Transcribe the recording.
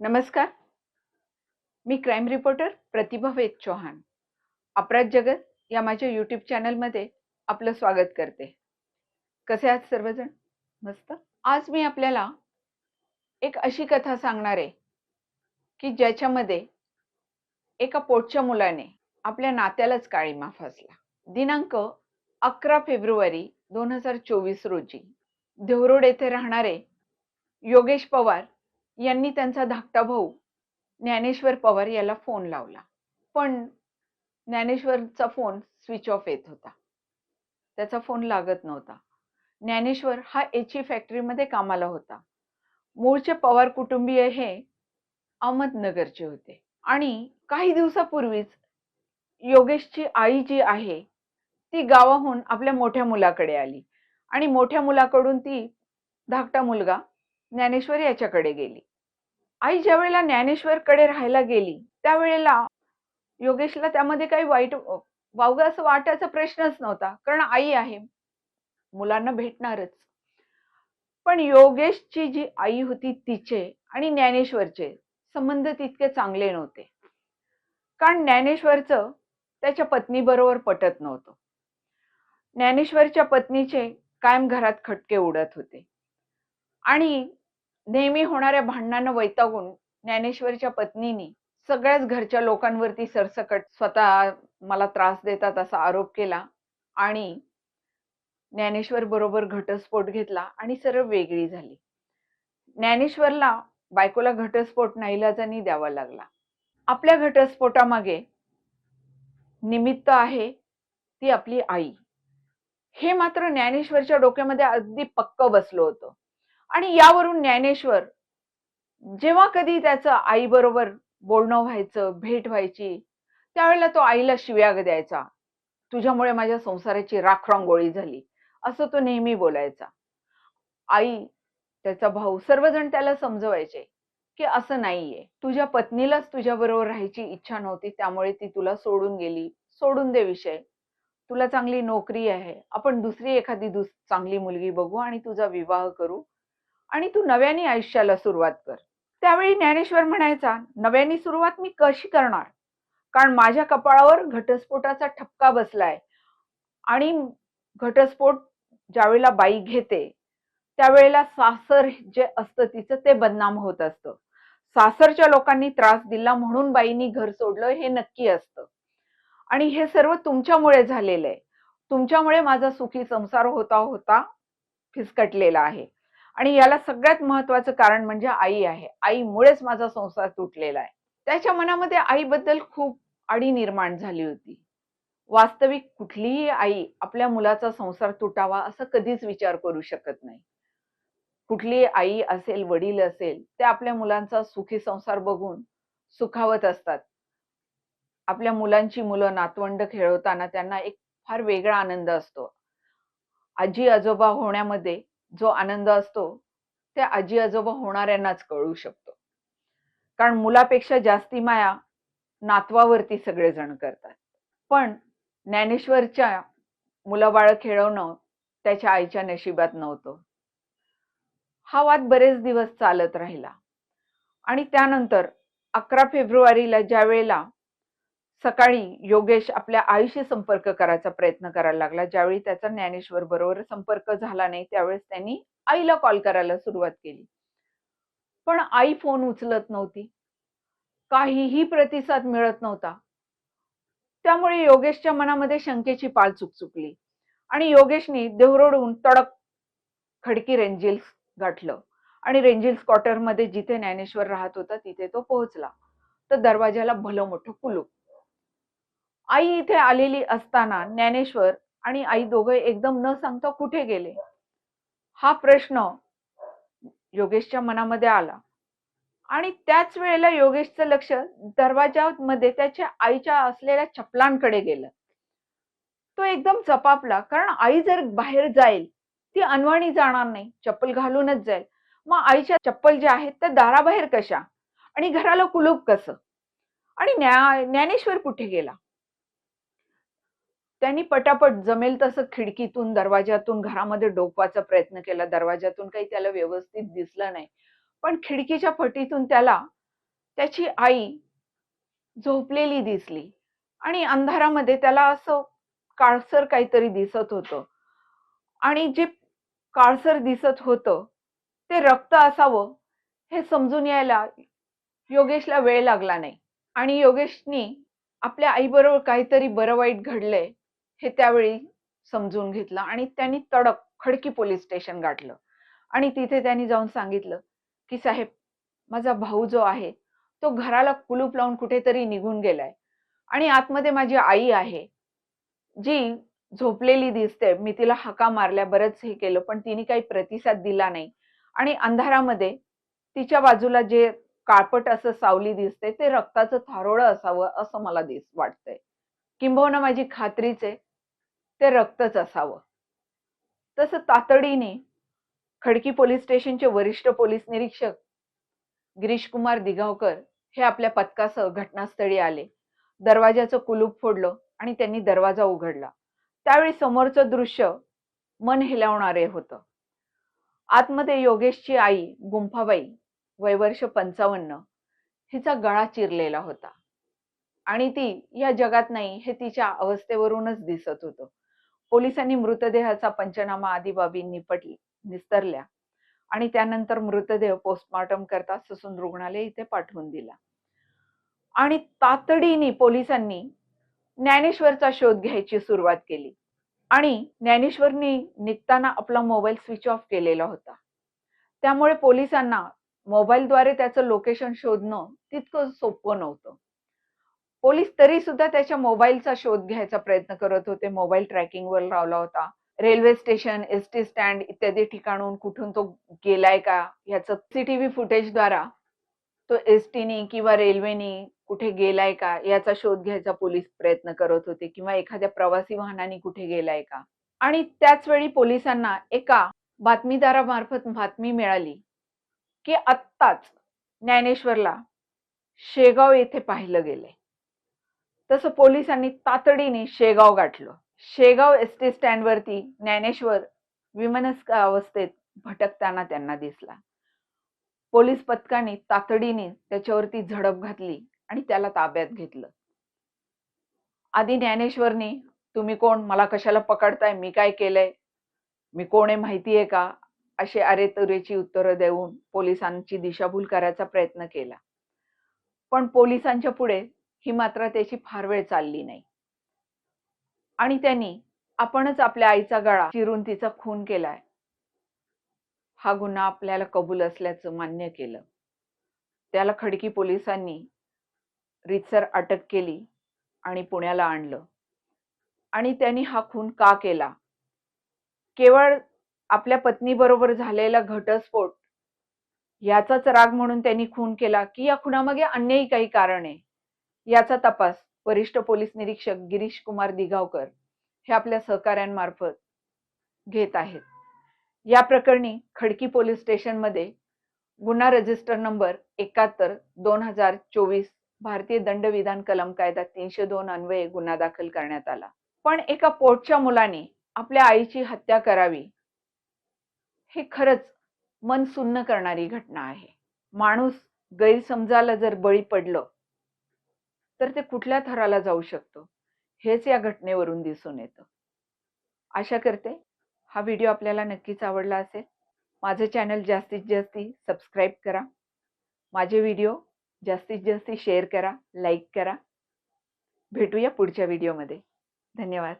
नमस्कार. मी crime reporter Pratibha Ved Chauhan. अपराध जगत या माझ्या यूट्यूब चॅनलमध्ये आपलं स्वागत करते. कसे आहात सर्वजण? मस्त? आज मी आपल्याला एक अशी कथा सांगणार आहे की ज्याच्यामध्ये एका पोटच्या मुलाने आपल्या नात्यालाच काळीमा फासला. दिनांक अकरा फेब्रुवारी दोन हजार चोवीस रोजी. देवरोड येथे राहणारे योगेश पवार यांनी त्यांचा धाकटा भाऊ ज्ञानेश्वर पवार याला फोन लावला. पण ज्ञानेश्वरचा फोन स्विच ऑफ येत होता. त्याचा फोन लागत नव्हता. ज्ञानेश्वर हा एची फॅक्टरीमध्ये कामाला होता. मूळचे पवार कुटुंबीय हे अहमदनगरचे होते. आणि काही दिवसापूर्वीच योगेशची आई जी आहे ती गावाहून आपल्या मोठ्या मुलाकडे आली. आणि मोठ्या मुलाकडून ती धाकटा मुलगा ज्ञानेश्वर याच्याकडे गेली. आई ज्या वेळेला ज्ञानेश्वरकडे राहायला गेली त्यावेळेला योगेशला त्यामध्ये काही वाईट वावग असं वाटायचा प्रश्नच नव्हता कारण आई आहे. मुलांना भेटणारच. पण योगेशची जी आई होती तिचे आणि ज्ञानेश्वरचे संबंध तितके चांगले नव्हते. कारण ज्ञानेश्वरचं त्याच्या पत्नीबरोबर पटत नव्हतं. ज्ञानेश्वरच्या पत्नीचे कायम घरात खटके उडत होते. आणि नेहमी होणाऱ्या भांडणांना वैतागून ज्ञानेश्वरच्या पत्नीने सगळ्याच घरच्या लोकांवरती सरसकट स्वतः मला त्रास देतात असा आरोप केला आणि ज्ञानेश्वर बरोबर घटस्फोट घेतला आणि सरळ वेगळी झाली. ज्ञानेश्वरला बायकोला घटस्फोट नाईलाजानी द्यावा लागला. आपल्या घटस्फोटामागे निमित्त आहे ती आपली आई. हे मात्र ज्ञानेश्वरच्या डोक्यामध्ये अगदी पक्क बसलो होतं. आणि यावरून ज्ञानेश्वर जेव्हा कधी त्याचं आईबरोबर बोलणं व्हायचं भेट व्हायची त्यावेळेला तो आईला शिव्या द्यायचा. तुझ्यामुळे माझ्या संसाराची राखरांगोळी झाली. असं तो नेहमी बोलायचा. आई त्याचा भाऊ सर्वजण त्याला समजवायचे की असं नाहीये. तुझ्या पत्नीलाच तुझ्या बरोबर राहायची इच्छा नव्हती त्यामुळे ती तुला सोडून गेली. सोडून दे विषय. तुला चांगली नोकरी आहे. आपण दुसरी एखादी दुस चांगली मुलगी बघू आणि तुझा विवाह करू. आणि तू नव्याने आयुष्याला सुरुवात कर. त्यावेळी ज्ञानेश्वर म्हणायचा नव्याने सुरुवात मी कशी करणार? कारण माझ्या कपाळावर घटस्फोटाचा ठपका बसलाय आणि घटस्फोट ज्यावेळेला बाई घेते त्यावेळेला सासर जे असतं तिचं ते बदनाम होत असतं. सासरच्या लोकांनी त्रास दिला म्हणून बाईनी घर सोडलं हे नक्की असतं. आणि हे सर्व तुमच्यामुळे झालेलं आहे. तुमच्यामुळे माझा सुखी संसार होता होता फिसकटलेला आहे. आणि याला सगळ्यात महत्वाचं कारण म्हणजे आई आहे. आईमुळेच माझा संसार तुटलेला आहे. त्याच्या मनामध्ये आईबद्दल खूप आडी निर्माण झाली होती. वास्तविक कुठलीही आई आपल्या मुलाचा संसार तुटावा असं कधीच विचार करू शकत नाही. कुठलीही आई असेल वडील असेल ते आपल्या मुलांचा सुखी संसार बघून सुखावत असतात. आपल्या मुलांची मुलं नातवंड खेळवताना त्यांना एक फार वेगळा आनंद असतो. आजी आजोबा होण्यामध्ये जो आनंद असतो ते आजी आजोबा होणाऱ्यांनाच कळू शकतो. कारण मुलापेक्षा जास्ती माया नातवावरती सगळेजण करतात. पण ज्ञानेश्वरच्या मुलाबाळ खेळवणं त्याच्या आईच्या नशिबात नव्हतं. हा वाद बरेच दिवस चालत राहिला. आणि त्यानंतर अकरा फेब्रुवारीला ज्या वेळेला सकाळी योगेश आपल्या आईशी संपर्क करायचा प्रयत्न करायला लागला. ज्यावेळी त्याचा ज्ञानेश्वर बरोबर संपर्क झाला नाही त्यावेळेस त्यांनी आईला कॉल करायला सुरुवात केली. पण आई फोन उचलत नव्हती. काहीही प्रतिसाद मिळत नव्हता. त्यामुळे योगेशच्या मनामध्ये शंकेची पाल चुकचुकली आणि योगेशने देवरोडून तडक खडकी रेंजिल्स गाठलं आणि रेंजिल्स क्वार्टरमध्ये जिथे ज्ञानेश्वर राहत होता तिथे तो पोहोचला. तर दरवाजाला भलं मोठं कुलूप. आई इथे आलेली असताना ज्ञानेश्वर आणि आई दोघे एकदम न सांगता कुठे गेले? हा प्रश्न योगेशच्या मनामध्ये आला. आणि त्याच वेळेला योगेशचं लक्ष दरवाजामध्ये त्याच्या आईच्या असलेल्या चपलांकडे गेलं. तो एकदम चपापला कारण आई जर बाहेर जाईल ती अनवाणी जाणार नाही चप्पल घालूनच जाईल. मग आईच्या चप्पल ज्या आहेत त्या दाराबाहेर कशा? आणि घराला कुलूप कसं? आणि ज्ञा ज्ञानेश्वर कुठे गेला? त्यांनी पटापट जमेल तसं खिडकीतून दरवाजातून घरामध्ये डोकवाचा प्रयत्न केला. दरवाजातून काही त्याला व्यवस्थित दिसलं नाही. पण खिडकीच्या पटीतून त्याला त्याची आई झोपलेली दिसली. आणि अंधारामध्ये त्याला असं काळसर काहीतरी दिसत होतं. आणि जे काळसर दिसत होतं ते रक्त असावं हे समजून यायला योगेशला वेळ लागला नाही. आणि योगेशनी आपल्या आईबरोबर काहीतरी बरं वाईट घडलंय. हे त्यावेळी समजून घेतलं आणि त्यांनी तडक खडकी पोलीस स्टेशन गाठलं. आणि तिथे त्यांनी जाऊन सांगितलं की साहेब माझा भाऊ जो आहे तो घराला कुलूप लावून कुठेतरी निघून गेलाय. आणि आतमध्ये माझी आई आहे जी झोपलेली दिसते. मी तिला हका मारल्या बरंच हे केलं पण तिने काही प्रतिसाद दिला नाही. आणि अंधारामध्ये तिच्या बाजूला जे काळपट असं सावली दिसते ते रक्ताचं थारोळं असावं असं मला दिस वाटतंय. किंबहुना माझी खात्रीच आहे. ते रक्तच असावं. तसं तातडीने खडकी पोलीस स्टेशनचे वरिष्ठ पोलीस निरीक्षक गिरीश कुमार दिगावकर हे आपल्या पथकासह घटनास्थळी आले. दरवाजाचं कुलूप फोडलं आणि त्यांनी दरवाजा उघडला. त्यावेळी समोरचं दृश्य मन हिलावणारे होतं. आतमध्ये योगेशची आई गुंफाबाई वयवर्ष पंचावन्न हिचा गळा चिरलेला होता. आणि ती या जगात नाही हे तिच्या अवस्थेवरूनच दिसत होतं. पोलिसांनी मृतदेहाचा पंचनामा आदी बाबी निपटली निस्तरल्या आणि त्यानंतर मृतदेह पोस्टमॉर्टम करता ससून रुग्णालय इथे पाठवून दिला. आणि तातडीने पोलिसांनी ज्ञानेश्वरचा शोध घ्यायची सुरुवात केली आणि ज्ञानेश्वरनी निघताना आपला मोबाईल स्विच ऑफ केलेला होता. त्यामुळे पोलिसांना मोबाईलद्वारे त्याचं लोकेशन शोधणं तितकं सोपं नव्हतं. पोलीस तरी सुद्धा त्याच्या मोबाईलचा शोध घ्यायचा प्रयत्न करत होते. मोबाईल ट्रॅकिंगवर लावला होता. Railway station S T stand इत्यादी ठिकाणून कुठून तो गेलाय का? याचं सीसीटीव्ही फुटेजद्वारा तो एस टीनी किंवा रेल्वेनी कुठे गेलाय का? याचा शोध घ्यायचा पोलीस प्रयत्न करत होते. किंवा एखाद्या प्रवासी वाहनाने कुठे गेलाय का? आणि त्याच वेळी पोलिसांना एका बातमीदारामार्फत बातमी मिळाली की आत्ताच ज्ञानेश्वरला शेगाव येथे पाहिलं गेलंय. तसं पोलिसांनी तातडीने शेगाव गाठलं. शेगाव एस टी स्टँडवरती ज्ञानेश्वर विमनस्क अवस्थेत भटकताना त्यांना दिसला. पोलीस पथकाने तातडीने त्याच्यावरती झडप घातली आणि त्याला ताब्यात घेतलं. आधी ज्ञानेश्वरनी तुम्ही कोण? मला कशाला पकडताय? मी काय केलंय? मी कोण आहे? माहिती आहे का? असे अरेतुरेची उत्तरं देऊन पोलिसांची दिशाभूल करायचा प्रयत्न केला. पण पोलिसांच्या पुढे ही मात्र त्याची फार वेळ चालली नाही. आणि त्यांनी आपणच आपल्या आईचा गळा चिरून तिचा खून केलाय. हा गुन्हा आपल्याला कबूल असल्याचं मान्य केलं. त्याला खडकी पोलिसांनी रितसर अटक केली आणि पुण्याला आणलं. आणि त्यांनी हा खून का केला? केवळ आपल्या पत्नीबरोबर झालेला घटस्फोट याचाच राग म्हणून त्यांनी खून केला की या खुनामागे अन्यही काही कारण आहे? याचा तपास वरिष्ठ पोलीस निरीक्षक गिरीश कुमार दिगावकर हे आपल्या सहकाऱ्यांमार्फत घेत आहेत. या प्रकरणी खडकी पोलीस स्टेशनमध्ये गुन्हा रजिस्टर नंबर एकाहत्तर दोन हजार चोवीस भारतीय दंडविधान कलम कायदा तीनशे दोन अन्वये गुन्हा दाखल करण्यात आला. पण एका पोटच्या मुलाने आपल्या आईची हत्या करावी हे खरंच मन सुन्न करणारी घटना आहे. माणूस गैरसमजाला जर बळी पडलं तर ते कुठल्या थराला जाऊ शकतो? हेच या घटनेवरून दिसून येतं. आशा करते हा व्हिडिओ आपल्याला नक्कीच आवडला असेल. माझं चॅनल जास्तीत जास्त सबस्क्राईब करा. माझे व्हिडिओ जास्तीत जास्त शेअर करा लाईक करा. भेटूया पुढच्या व्हिडिओमध्ये. धन्यवाद.